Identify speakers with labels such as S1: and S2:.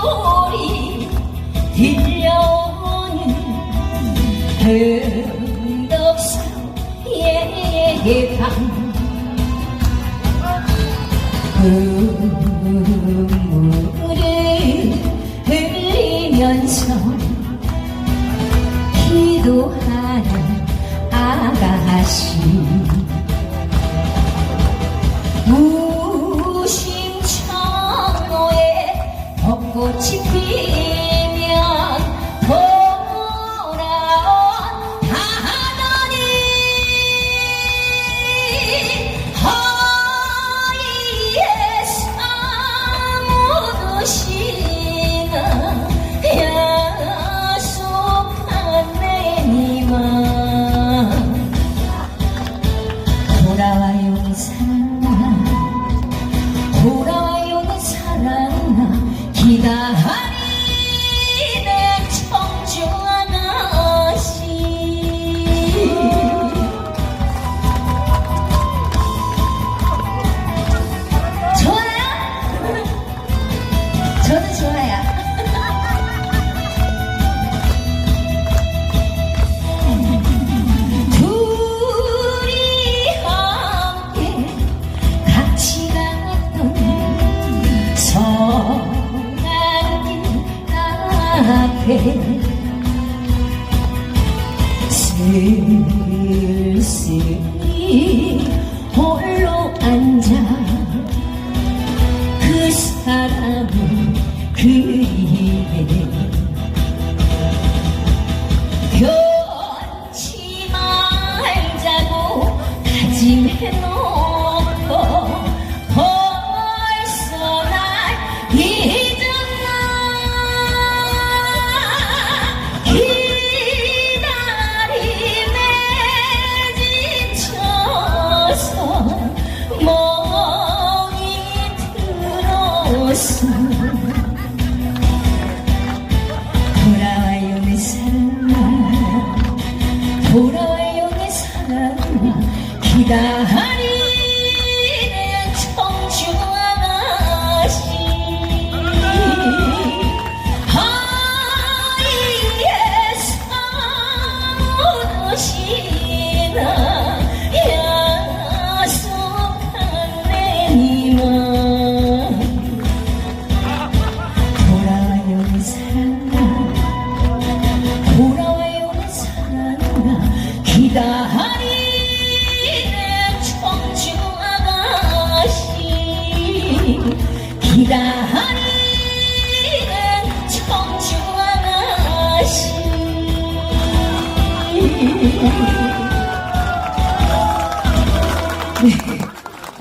S1: 소리 들려오는 흑덕사의 방. 눈물을 흘리면서 기도하는 아가씨 꽃이 피면 쓸쓸히 홀로 앉아 그 사람을 그리해 변치 말자고 다짐해놓고 벌써 날 돌아와요 내 사랑아 돌아와요 내 사랑아 기다리는 청주 아가씨. 하이에 사무시 아가씨